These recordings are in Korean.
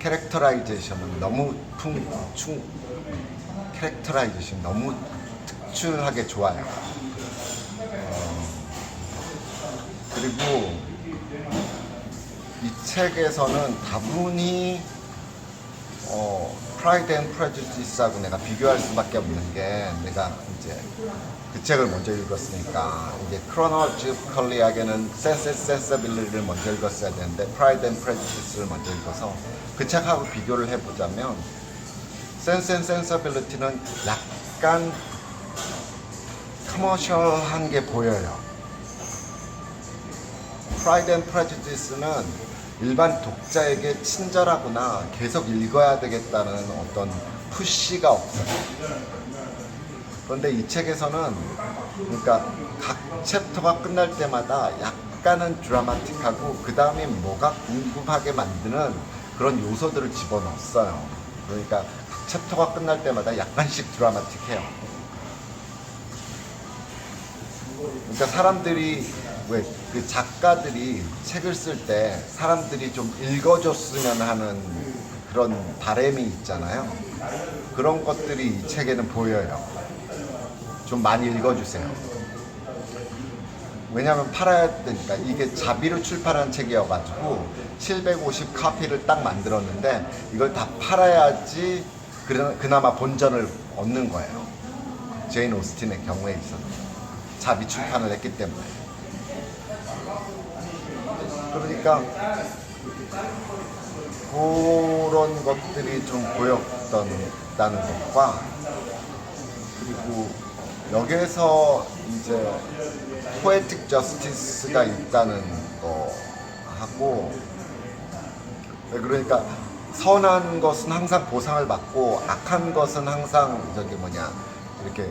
캐릭터라이제이션은 너무 풍 충 캐릭터라이제이션 너무 특출하게 좋아요. 어, 그리고 이 책에서는 다분히 어, 프라이드 앤 프레주디스하고 내가 비교할 수밖에 없는 게 내가 이제 그 책을 먼저 읽었으니까 이제 크로노지컬리하게는 센스 센서빌리를 먼저 읽었어야 되는데 프라이드 앤 프레주디스를 먼저 읽어서 그 책하고 비교를 해보자면 센스 앤 센서빌리티는 약간 커머셜한 게 보여요. 프라이드 앤 프레주디스는 일반 독자에게 친절하거나 계속 읽어야 되겠다는 어떤 푸시가 없어요. 그런데 이 책에서는 그러니까 각 챕터가 끝날 때마다 약간은 드라마틱하고 그 다음에 뭐가 궁금하게 만드는 그런 요소들을 집어넣었어요. 그러니까 각 챕터가 끝날 때마다 약간씩 드라마틱해요. 그러니까 사람들이 왜 그 작가들이 책을 쓸 때 사람들이 좀 읽어줬으면 하는 그런 바램이 있잖아요. 그런 것들이 이 책에는 보여요. 좀 많이 읽어주세요. 왜냐하면 팔아야 되니까 이게 자비로 출판한 책이어가지고 750 카피를 딱 만들었는데 이걸 다 팔아야지 그나- 그나마 본전을 얻는 거예요. 제인 오스틴의 경우에 있어서 자비 출판을 했기 때문에. 그러니까 그런 것들이 좀 보였다는 것과 그리고 여기에서 이제 포에틱 저스티스가 있다는 거 하고 그러니까 선한 것은 항상 보상을 받고 악한 것은 항상 저기 뭐냐 이렇게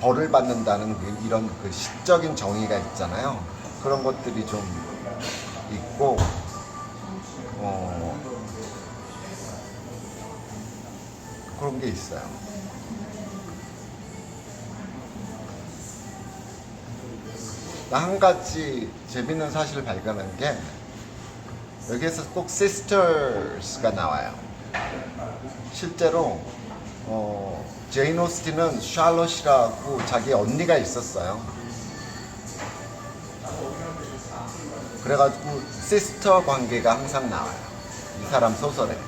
벌을 받는다는 그 이런 그 시적인 정의가 있잖아요. 그런 것들이 좀 있고 어 그런 게 있어요. 나한 가지 재밌는 사실을 발견한 게 여기에서 꼭 sisters가 나와요. 실제로 어, 제인 오스틴은 샬롯이라고 자기 언니가 있었어요. 그래가지고 시스터 관계가 항상 나와요. 이 사람 소설에.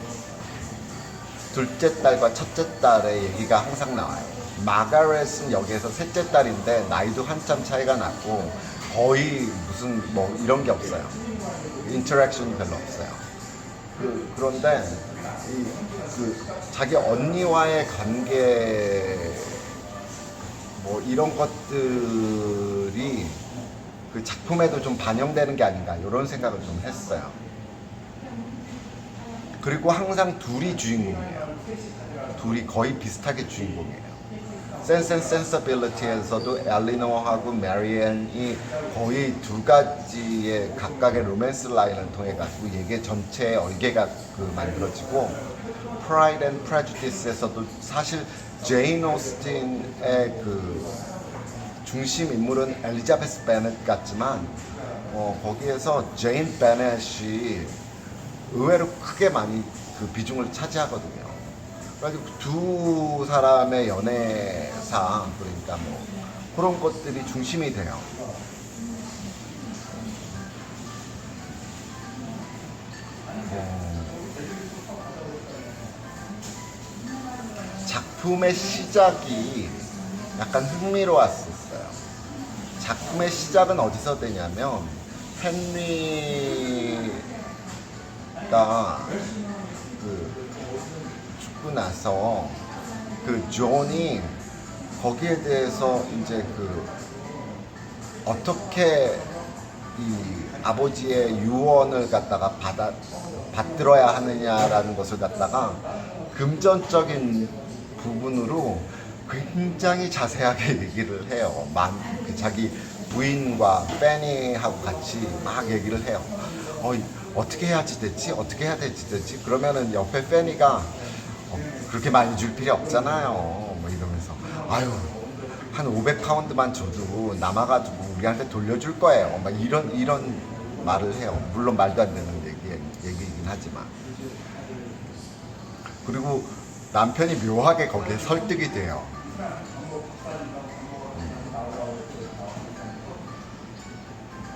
둘째 딸과 첫째 딸의 얘기가 항상 나와요. 마가렛은 여기에서 셋째 딸인데 나이도 한참 차이가 났고 거의 무슨 뭐 이런 게 없어요. 인터랙션이 별로 없어요. 그, 그런데 이, 그 자기 언니와의 관계 뭐 이런 것들이 그 작품에도 좀 반영되는 게 아닌가 이런 생각을 좀 했어요. 그리고 항상 둘이 주인공이에요. 둘이 거의 비슷하게 주인공이에요. 센스 앤 센서빌리티에서도 엘리노하고 메리앤이 거의 두 가지의 각각의 로맨스 라인을 통해 가지고 얘기 전체의 얼개가 그 만들어지고 프라이드 앤 프레주디스에서도 사실 제인 오스틴의 그 중심 인물은 엘리자베스 베넷 같지만 어, 거기에서 제인 베넷이 의외로 크게 많이 그 비중을 차지하거든요. 그래가지고 두 사람의 연애상 그러니까 뭐 그런 것들이 중심이 돼요. 어, 작품의 시작이 약간 흥미로웠었어요. 작품의 시작은 어디서 되냐면 헨리가 그 죽고 나서 그 존이 거기에 대해서 이제 그 어떻게 이 아버지의 유언을 갖다가 받아 받들어야 하느냐라는 것을 갖다가 금전적인 부분으로 굉장히 자세하게 얘기를 해요. 만, 그 자기 부인과 빼니하고 같이 막 얘기를 해요. 어, 어떻게 해야지 되지? 어떻게 해야 되지? 되지? 그러면은 옆에 빼니가 어, 그렇게 많이 줄 필요 없잖아요. 뭐 이러면서 아유 한 500파운드만 줘도 남아가지고 우리한테 돌려줄 거예요. 막 이런 이런 말을 해요. 물론 말도 안 되는 얘기 얘기이긴 하지만 그리고 남편이 묘하게 거기에 설득이 돼요.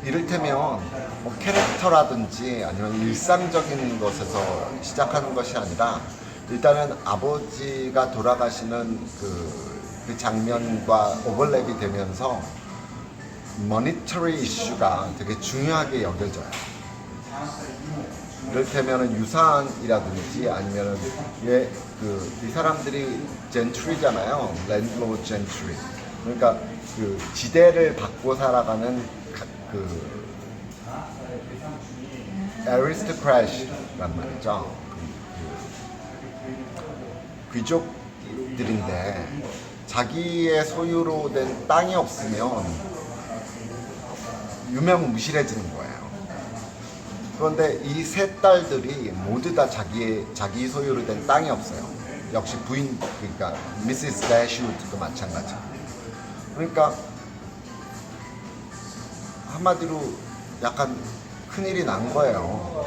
이를테면 뭐 캐릭터라든지 아니면 일상적인 것에서 시작하는 것이 아니라 일단은 아버지가 돌아가시는 그, 그 장면과 오버랩이 되면서 머니터리 이슈가 되게 중요하게 여겨져요. 이를테면 유산이라든지 아니면은 얘 그 이 사람들이 젠트리잖아요. 랜드로드 젠트리. 그러니까 그 지대를 받고 살아가는 가- 그 에리스토크래시란 말이죠. 그- 그 귀족들인데 자기의 소유로 된 땅이 없으면 유명무실해지는 거예요. 그런데 이 세 딸들이 모두 다 자기의 자기 소유로 된 땅이 없어요. 역시 부인 그러니까 미시스 대슈도 마찬가지. 그러니까 한마디로 약간 큰일이 난 거예요.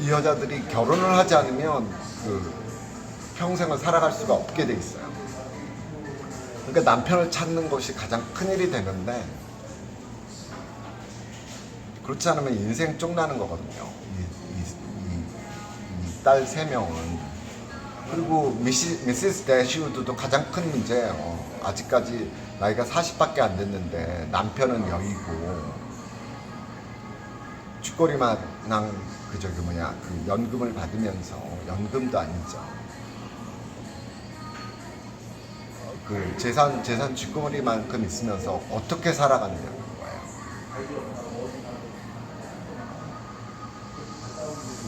이 여자들이 결혼을 하지 않으면 그 평생을 살아갈 수가 없게 돼 있어요. 그러니까 남편을 찾는 것이 가장 큰일이 되는데 그렇지 않으면 인생 쪽나는 거거든요. 이딸세 명은. 그리고 미시, 미시스 대시우드도 가장 큰 문제예요. 아직까지 나이가 40밖에 안 됐는데 남편은 여의고 쥐꼬리만한 그 저기 뭐냐 그 연금을 받으면서 연금도 아니죠. 어, 그 재산 재산 쥐꼬리만큼 있으면서 어떻게 살아가느냐는 거예요.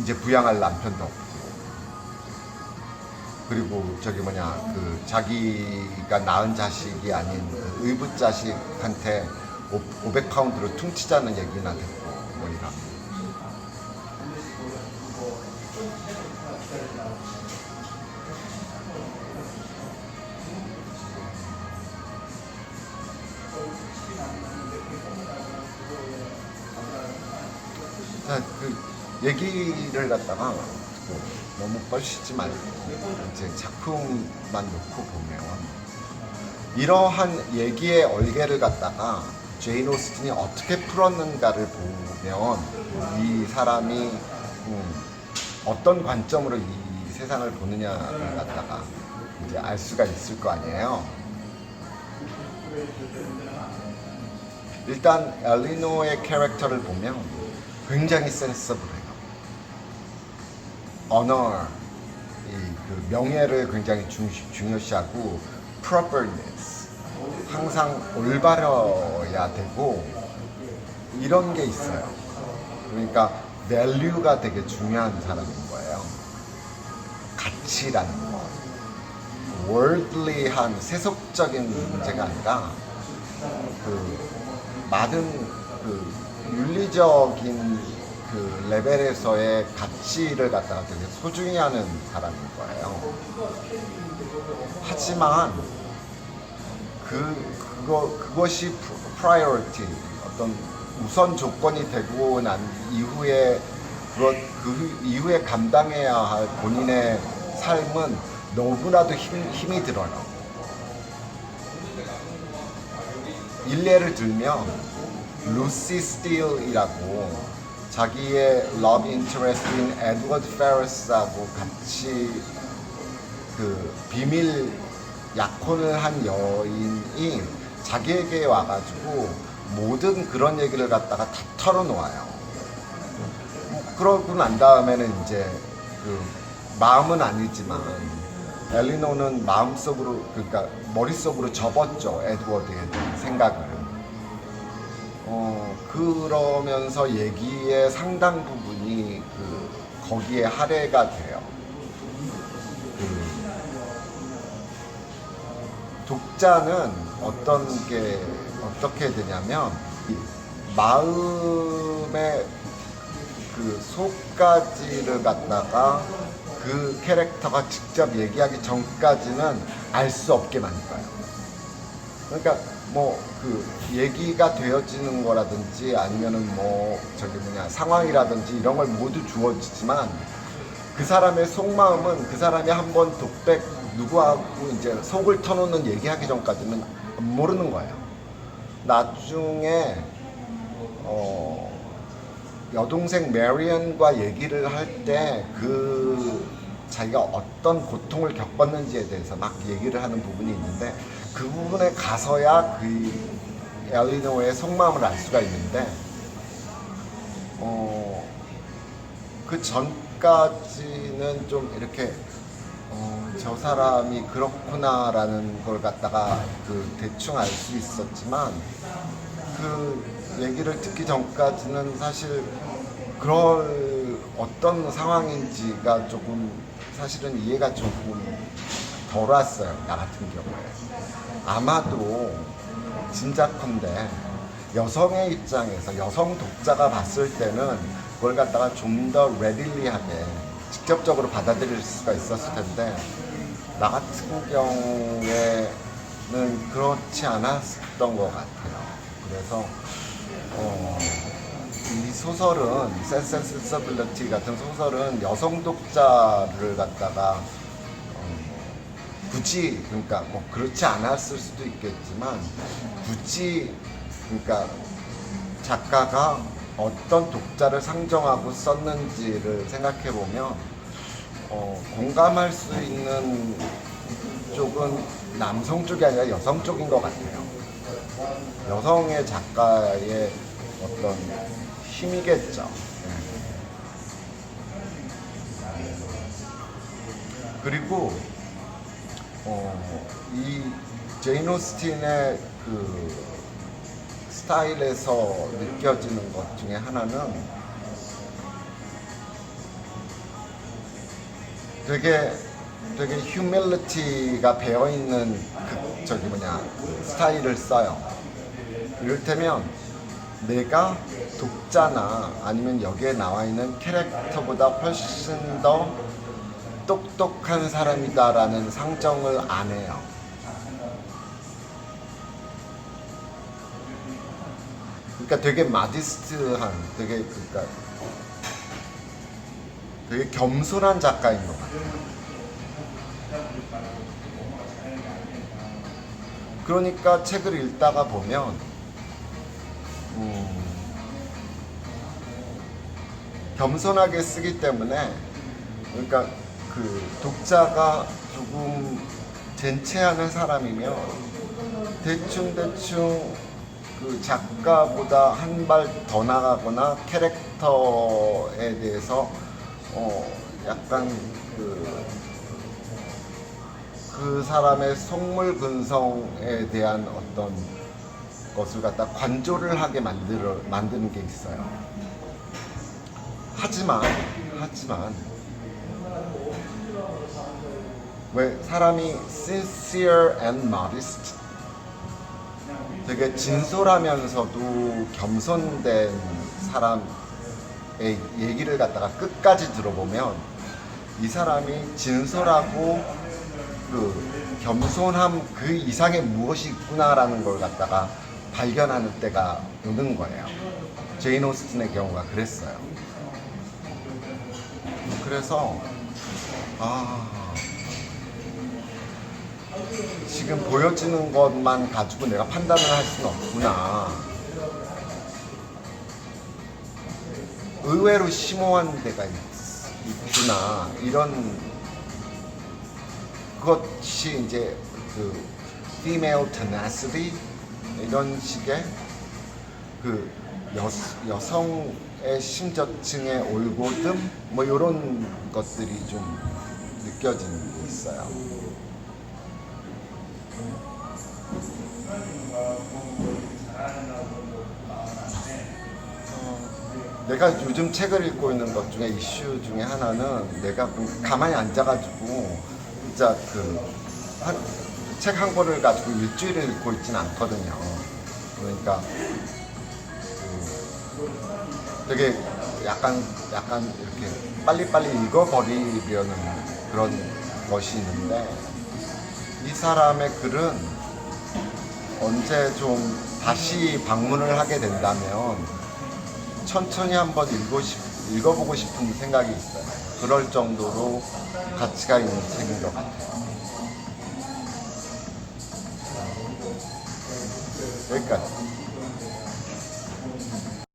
이제 부양할 남편도 없고. 그리고 저기 뭐냐 그 자기가 낳은 자식이 아닌 그 의붓 자식한테 500파운드로 퉁치자는 얘기나 듣고 얘기를 갖다가 뭐 너무 뻘시지 말고 이제 작품만 놓고 보면 이러한 얘기의 얼개를 갖다가 제인 오스틴이 어떻게 풀었는가를 보면 이 사람이 음, 어떤 관점으로 이 세상을 보느냐를 갖다가 이제 알 수가 있을 거 아니에요. 일단 엘리노의 캐릭터를 보면 굉장히 센서블해 요. 언어, 이그 명예를 굉장히 중, 중요시하고 properness, 항상 올바려야 되고 이런 게 있어요. 그러니까 value가 되게 중요한 사람인 거예요. 가치라는 거. worldly한 세속적인 문제가 아니라 그 많은 그 윤리적인 그 레벨에서의 가치를 갖다가 되게 소중히 하는 사람인 거예요. 하지만 그 그거 그것이 프라이어티 어떤 우선 조건이 되고 난 이후에 그것 그 이후에 감당해야 할 본인의 삶은 너무나도 힘, 힘이 들어요. 일례를 들면 루시 스틸이라고 자기의 러브 인터레스트인 에드워드 페러스하고 같이 그 비밀 약혼을 한 여인이 자기에게 와가지고 모든 그런 얘기를 갖다가 다 털어놓아요. 뭐 그러고 난 다음에는 이제 그 마음은 아니지만 엘리노는 마음속으로 그러니까 머릿속으로 접었죠 에드워드에 대한 생각을. 어 그러면서 얘기의 상당 부분이 그 거기에 할애가 돼요. 그 독자는 어떤 게 어떻게 되냐면 이 마음의 그 속까지를 갖다가 그 캐릭터가 직접 얘기하기 전까지는 알 수 없게 만들어요. 그러니까 뭐 그 얘기가 되어지는 거라든지 아니면은 뭐 저기 뭐냐 상황이라든지 이런 걸 모두 주어지지만 그 사람의 속마음은 그 사람이 한번 독백 누구하고 이제 속을 터놓는 얘기하기 전까지는 모르는 거예요. 나중에 어, 여동생 메리언과 얘기를 할 때 그 자기가 어떤 고통을 겪었는지에 대해서 막 얘기를 하는 부분이 있는데 그 부분에 가서야 그 엘리노의 속마음을 알 수가 있는데 어, 그 전까지는 좀 이렇게 어, 저 사람이 그렇구나라는 걸 갖다가 그 대충 알 수 있었지만 그 얘기를 듣기 전까지는 사실 그럴 어떤 상황인지가 조금 사실은 이해가 조금 덜 왔어요 나 같은 경우에 아마도 진작컨대 여성의 입장에서 여성 독자가 봤을 때는 그걸 갖다가 좀 더 레딜리하게 직접적으로 받아들일 수가 있었을 텐데 나 같은 경우에는 그렇지 않았던 것 같아요. 그래서 어, 이 소설은 Sensibility 같은 소설은 여성 독자를 갖다가 어, 굳이 그러니까 뭐 그렇지 않았을 수도 있겠지만 굳이 그러니까 작가가 어떤 독자를 상정하고 썼는지를 생각해 보면 어, 공감할 수 있는 쪽은 남성 쪽이 아니라 여성 쪽인 것 같아요. 여성의 작가의 어떤 힘이겠죠. 네. 그리고 어, 이 제인 오스틴의 그 스타일에서 느껴지는 것 중에 하나는 되게 되게 휴밀리티가 배어 있는 그 저기 뭐냐 그 스타일을 써요. 이를테면 내가 독자나 아니면 여기에 나와 있는 캐릭터보다 훨씬 더 똑똑한 사람이다라는 상정을 안 해요. 그러니까 되게 마디스트한, 되게 그러니까 되게 겸손한 작가인 것 같아요. 그러니까 책을 읽다가 보면 음, 겸손하게 쓰기 때문에 그러니까 그 독자가 조금 젠체하는 사람이면 대충 대충 그 작가보다 한 발 더 나가거나 캐릭터에 대해서 어 약간 그, 그 사람의 속물 근성에 대한 어떤 것을 갖다 관조를 하게 만들어 만드는 게 있어요. 하지만 하지만 왜 사람이 sincere and modest 되게 진솔하면서도 겸손된 사람의 얘기를 갖다가 끝까지 들어보면 이 사람이 진솔하고 그 겸손함 그 이상의 무엇이 있구나라는 걸 갖다가 발견하는 때가 오는 거예요. 제인 오스틴의 경우가 그랬어요. 그래서 아 지금 보여지는 것만 가지고 내가 판단을 할 수는 없구나. 의외로 심오한 데가 있, 있구나. 이런 그것이 이제 그 female tenacity 이런 식의 그 여, 여성의 심저층의 올곧음 뭐 이런 것들이 좀 느껴지는 게 있어요. 어, 내가 요즘 책을 읽고 있는 것 중에 이슈 중에 하나는 내가 그 가만히 앉아가지고 진짜 그 책 한 권을 가지고 일주일을 읽고 있지는 않거든요. 그러니까 그 되게 약간 약간 이렇게 빨리빨리 읽어버리려는 그런 것이 있는데 이 사람의 글은 언제 좀 다시 방문을 하게 된다면 천천히 한번 읽고 싶, 읽어보고 싶은 생각이 있어요. 그럴 정도로 가치가 있는 책인 것 같아요. 여기까지.